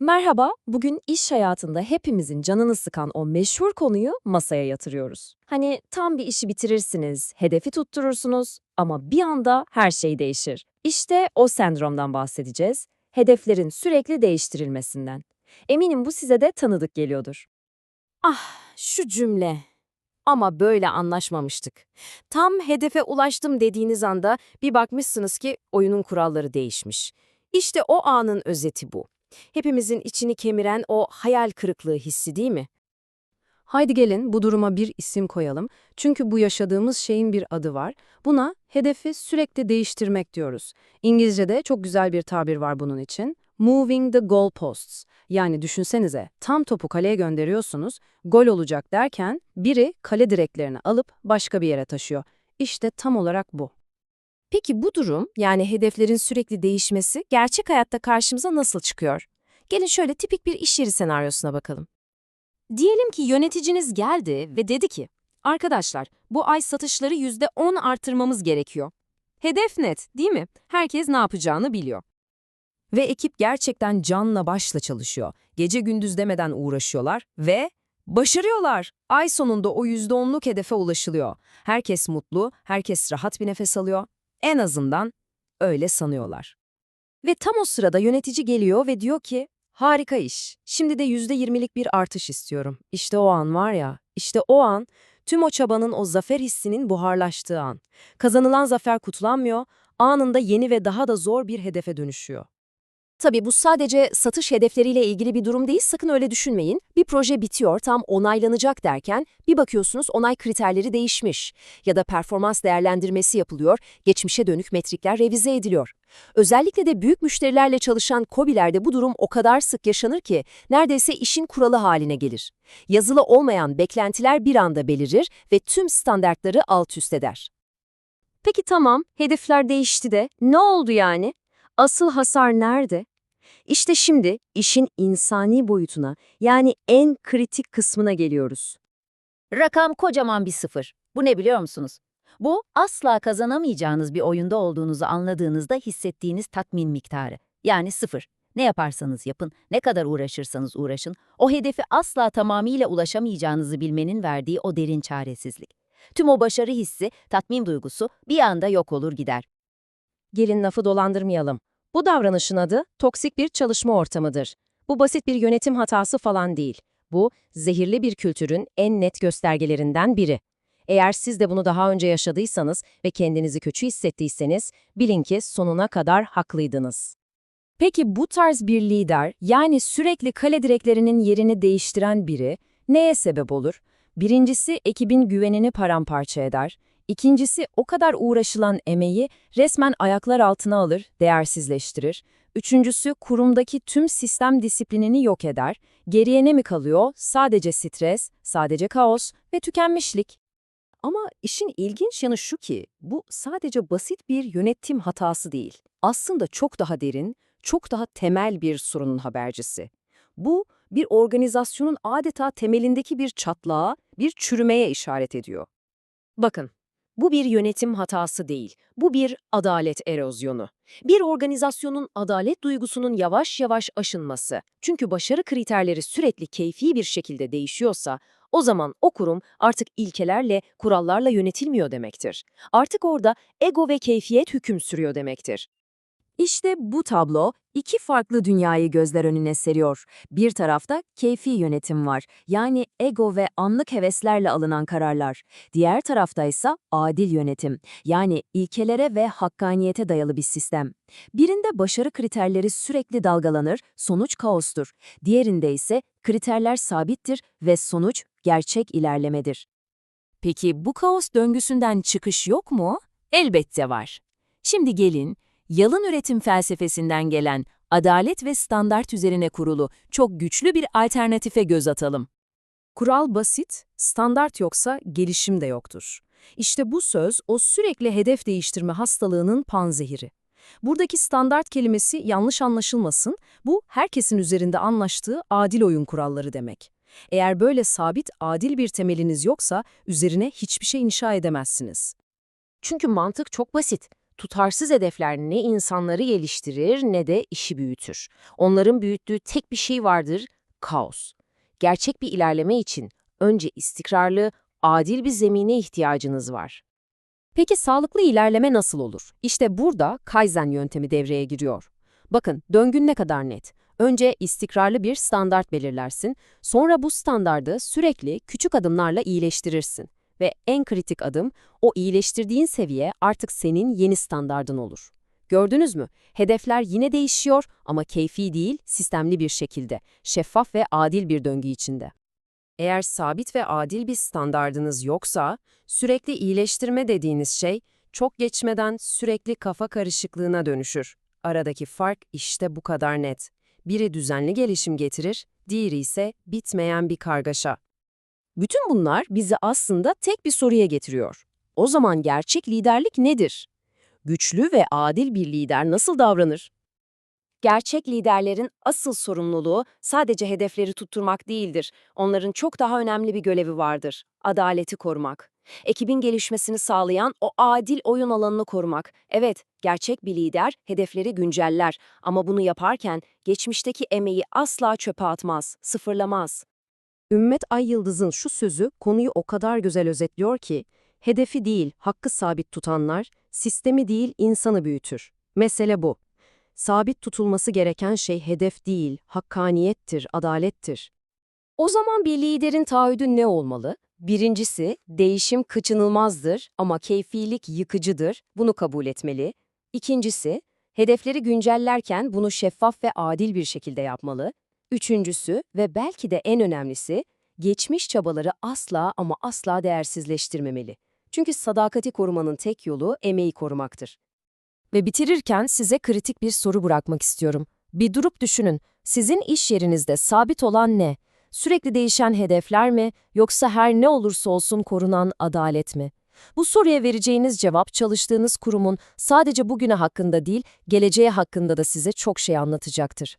Merhaba, bugün iş hayatında hepimizin canını sıkan o meşhur konuyu masaya yatırıyoruz. Hani tam bir işi bitirirsiniz, hedefi tutturursunuz ama bir anda her şey değişir. İşte o sendromdan bahsedeceğiz, hedeflerin sürekli değiştirilmesinden. Eminim bu size de tanıdık geliyordur. Ah, şu cümle. Ama böyle anlaşmamıştık. Tam hedefe ulaştım dediğiniz anda bir bakmışsınız ki oyunun kuralları değişmiş. İşte o anın özeti bu. Hepimizin içini kemiren o hayal kırıklığı hissi değil mi? Haydi gelin bu duruma bir isim koyalım. Çünkü bu yaşadığımız şeyin bir adı var. Buna hedefi sürekli değiştirmek diyoruz. İngilizce'de çok güzel bir tabir var bunun için. Moving the goalposts. Yani düşünsenize tam topu kaleye gönderiyorsunuz, gol olacak derken biri kale direklerini alıp başka bir yere taşıyor. İşte tam olarak bu. Peki bu durum, yani hedeflerin sürekli değişmesi gerçek hayatta karşımıza nasıl çıkıyor? Gelin şöyle tipik bir iş yeri senaryosuna bakalım. Diyelim ki yöneticiniz geldi ve dedi ki, Arkadaşlar, bu ay satışları %10 artırmamız gerekiyor. Hedef net, değil mi? Herkes ne yapacağını biliyor. Ve ekip gerçekten canla başla çalışıyor. Gece gündüz demeden uğraşıyorlar ve başarıyorlar. Ay sonunda o %10'luk hedefe ulaşılıyor. Herkes mutlu, herkes rahat bir nefes alıyor. En azından öyle sanıyorlar. Ve tam o sırada yönetici geliyor ve diyor ki, harika iş, şimdi de %20'lik bir artış istiyorum. İşte o an var ya, işte o an, tüm o çabanın o zafer hissinin buharlaştığı an. Kazanılan zafer kutlanmıyor, anında yeni ve daha da zor bir hedefe dönüşüyor. Tabii bu sadece satış hedefleriyle ilgili bir durum değil, sakın öyle düşünmeyin. Bir proje bitiyor, tam onaylanacak derken bir bakıyorsunuz onay kriterleri değişmiş ya da performans değerlendirmesi yapılıyor, geçmişe dönük metrikler revize ediliyor. Özellikle de büyük müşterilerle çalışan KOBİ'lerde bu durum o kadar sık yaşanır ki neredeyse işin kuralı haline gelir. Yazılı olmayan beklentiler bir anda belirir ve tüm standartları alt üst eder. Peki tamam, hedefler değişti de ne oldu yani? Asıl hasar nerede? İşte şimdi işin insani boyutuna yani en kritik kısmına geliyoruz. Rakam kocaman bir sıfır. Bu ne biliyor musunuz? Bu asla kazanamayacağınız bir oyunda olduğunuzu anladığınızda hissettiğiniz tatmin miktarı. Yani sıfır. Ne yaparsanız yapın, ne kadar uğraşırsanız uğraşın, o hedefi asla tamamıyla ulaşamayacağınızı bilmenin verdiği o derin çaresizlik. Tüm o başarı hissi, tatmin duygusu bir anda yok olur gider. Gelin lafı dolandırmayalım. Bu davranışın adı toksik bir çalışma ortamıdır. Bu basit bir yönetim hatası falan değil. Bu, zehirli bir kültürün en net göstergelerinden biri. Eğer siz de bunu daha önce yaşadıysanız ve kendinizi kötü hissettiyseniz, bilin ki sonuna kadar haklıydınız. Peki bu tarz bir lider, yani sürekli kale direklerinin yerini değiştiren biri, neye sebep olur? Birincisi ekibin güvenini paramparça eder. İkincisi o kadar uğraşılan emeği resmen ayaklar altına alır, değersizleştirir. Üçüncüsü kurumdaki tüm sistem disiplinini yok eder. Geriye ne mi kalıyor? Sadece stres, sadece kaos ve tükenmişlik. Ama işin ilginç yanı şu ki, bu sadece basit bir yönetim hatası değil. Aslında çok daha derin, çok daha temel bir sorunun habercisi. Bu, bir organizasyonun adeta temelindeki bir çatlağa, bir çürümeye işaret ediyor. Bakın, bu bir yönetim hatası değil, bu bir adalet erozyonu. Bir organizasyonun adalet duygusunun yavaş yavaş aşınması. Çünkü başarı kriterleri sürekli keyfi bir şekilde değişiyorsa, o zaman o kurum artık ilkelerle, kurallarla yönetilmiyor demektir. Artık orada ego ve keyfiyet hüküm sürüyor demektir. İşte bu tablo iki farklı dünyayı gözler önüne seriyor. Bir tarafta keyfi yönetim var, yani ego ve anlık heveslerle alınan kararlar. Diğer tarafta ise adil yönetim, yani ilkelere ve hakkaniyete dayalı bir sistem. Birinde başarı kriterleri sürekli dalgalanır, sonuç kaostur. Diğerinde ise kriterler sabittir ve sonuç gerçek ilerlemedir. Peki bu kaos döngüsünden çıkış yok mu? Elbette var. Şimdi gelin, yalın üretim felsefesinden gelen adalet ve standart üzerine kurulu çok güçlü bir alternatife göz atalım. Kural basit, standart yoksa gelişim de yoktur. İşte bu söz o sürekli hedef değiştirme hastalığının panzehiri. Buradaki standart kelimesi yanlış anlaşılmasın, bu herkesin üzerinde anlaştığı adil oyun kuralları demek. Eğer böyle sabit, adil bir temeliniz yoksa üzerine hiçbir şey inşa edemezsiniz. Çünkü mantık çok basit. Tutarsız hedefler ne insanları geliştirir ne de işi büyütür. Onların büyüttüğü tek bir şey vardır, kaos. Gerçek bir ilerleme için önce istikrarlı, adil bir zemine ihtiyacınız var. Peki sağlıklı ilerleme nasıl olur? İşte burada Kaizen yöntemi devreye giriyor. Bakın, döngün ne kadar net. Önce istikrarlı bir standart belirlersin, sonra bu standardı sürekli küçük adımlarla iyileştirirsin. Ve en kritik adım, o iyileştirdiğin seviye artık senin yeni standardın olur. Gördünüz mü? Hedefler yine değişiyor ama keyfi değil, sistemli bir şekilde, şeffaf ve adil bir döngü içinde. Eğer sabit ve adil bir standardınız yoksa, sürekli iyileştirme dediğiniz şey, çok geçmeden sürekli kafa karışıklığına dönüşür. Aradaki fark işte bu kadar net. Biri düzenli gelişim getirir, diğeri ise bitmeyen bir kargaşa. Bütün bunlar bizi aslında tek bir soruya getiriyor. O zaman gerçek liderlik nedir? Güçlü ve adil bir lider nasıl davranır? Gerçek liderlerin asıl sorumluluğu sadece hedefleri tutturmak değildir. Onların çok daha önemli bir görevi vardır. Adaleti korumak. Ekibin gelişmesini sağlayan o adil oyun alanını korumak. Evet, gerçek bir lider hedefleri günceller ama bunu yaparken geçmişteki emeği asla çöpe atmaz, sıfırlamaz. Ümmet Ay Yıldız'ın şu sözü konuyu o kadar güzel özetliyor ki, hedefi değil, hakkı sabit tutanlar, sistemi değil, insanı büyütür. Mesele bu. Sabit tutulması gereken şey hedef değil, hakkaniyettir, adalettir. O zaman bir liderin taahhüdü ne olmalı? Birincisi, değişim kaçınılmazdır ama keyfilik yıkıcıdır. Bunu kabul etmeli. İkincisi, hedefleri güncellerken bunu şeffaf ve adil bir şekilde yapmalı. Üçüncüsü ve belki de en önemlisi, geçmiş çabaları asla ama asla değersizleştirmemeli. Çünkü sadakati korumanın tek yolu emeği korumaktır. Ve bitirirken size kritik bir soru bırakmak istiyorum. Bir durup düşünün, sizin iş yerinizde sabit olan ne? Sürekli değişen hedefler mi yoksa her ne olursa olsun korunan adalet mi? Bu soruya vereceğiniz cevap çalıştığınız kurumun sadece bugüne hakkında değil, geleceğe hakkında da size çok şey anlatacaktır.